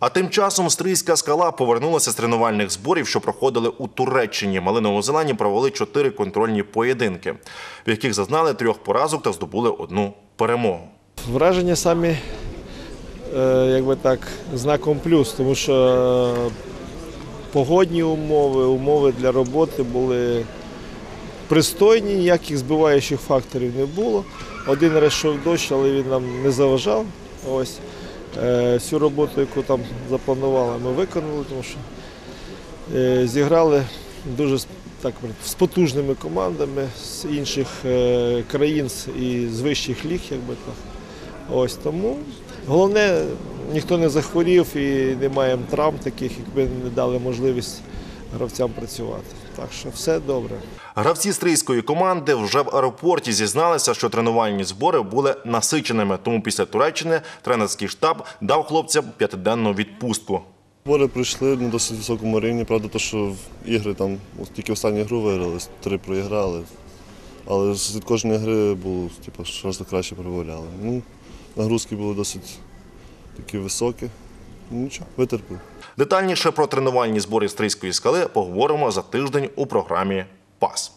А тим часом стрийська скала повернулася з тренувальних зборів, що проходили у Туреччині. Малинову зелені провели чотири контрольні поєдинки, в яких зазнали трьох поразок та здобули одну перемогу. Враження самі, е, якби так, знаком плюс, тому що е, погодні умови, умови для роботи були пристойні, ніяких збиваючих факторів не було. Один раз йшов дощ, але він нам не заважав. Ось. Е, Всю роботу, яку там запланували, ми виконали, тому що е, зіграли дуже так, з потужними командами з інших е, країн і з вищих ліг, якби так. Ось тому головне, ніхто не захворів і не маємо травм таких, якби не дали можливість гравцям працювати. Так що все добре. Гравці стрийської команди вже в аеропорті зізналися, що тренувальні збори були насиченими. Тому після Туреччини тренерський штаб дав хлопцям п'ятиденну відпустку. Збори пройшли на досить високому рівні. Правда, то, що ігри там от тільки останню гру виграли, три проіграли. Але з кожної гри було, типу, щось краще пробавляли. Ну, нагрузки були досить такі високі. Ну, нічого, витерпів. Детальніше про тренувальні збори стрийської скали поговоримо за тиждень у програмі ПАС.